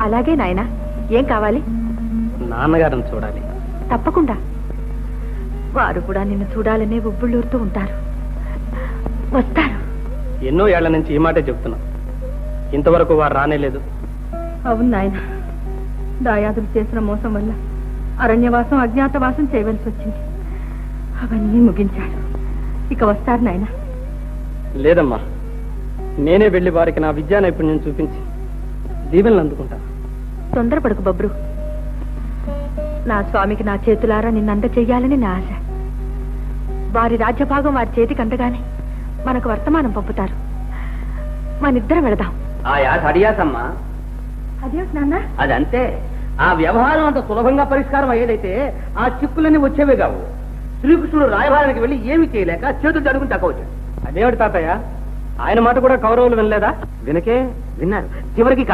అలాగే నాయనా ఏం కావాలి? నాన్నగారిని చూడాలి. తప్పకుండా. వారు కూడా నిన్ను చూడాలనే ఉబ్బుళ్ళూరుతూ ఉంటారు. వస్తారు. ఎన్నో ఏళ్ళ నుంచి ఈ మాటే చెప్తున్నా. ఇంతవరకు వారు రానేలేదు. అవును నాయన దాయాదులు చేసిన మోసం వల్ల అరణ్యవాసం అజ్ఞాతవాసం చేయవలసి వచ్చింది. అవన్నీ ముగించాడు ఇక వస్తారు నాయన. లేదమ్మా నేనే వెళ్ళి వారికి నా విద్యా నైపుణ్యం చూపించి దీవెనలు అందుకుంటా. తొందరపడకు బబ్రు. నా స్వామికి నా చేతులారా నిన్నంద చెయ్యాలని నా ఆశ. వారి రాజ్యభాగం వారి చేతికి అందగానే మనకు వర్తమానం పంపుతారు. మనిద్దరం వెళదాం. ఆ యాస అడియాసమ్మా అదేమిటి నాన్న? అదంతే. ఆ వ్యవహారం అంత సులభంగా పరిష్కారం అయ్యేదైతే ఆ చిక్కులన్నీ వచ్చేవే కావు. శ్రీకృష్ణుడు రాయభారానికి వెళ్ళి ఏమీ చేయలేక చేతులు జడుకుని తక్కువ వచ్చాడు అదేమిటి తాతయ్య? ఆయన మాట కూడా కౌరవులు వినలేదా? వినకే విన్నారు. చివరికి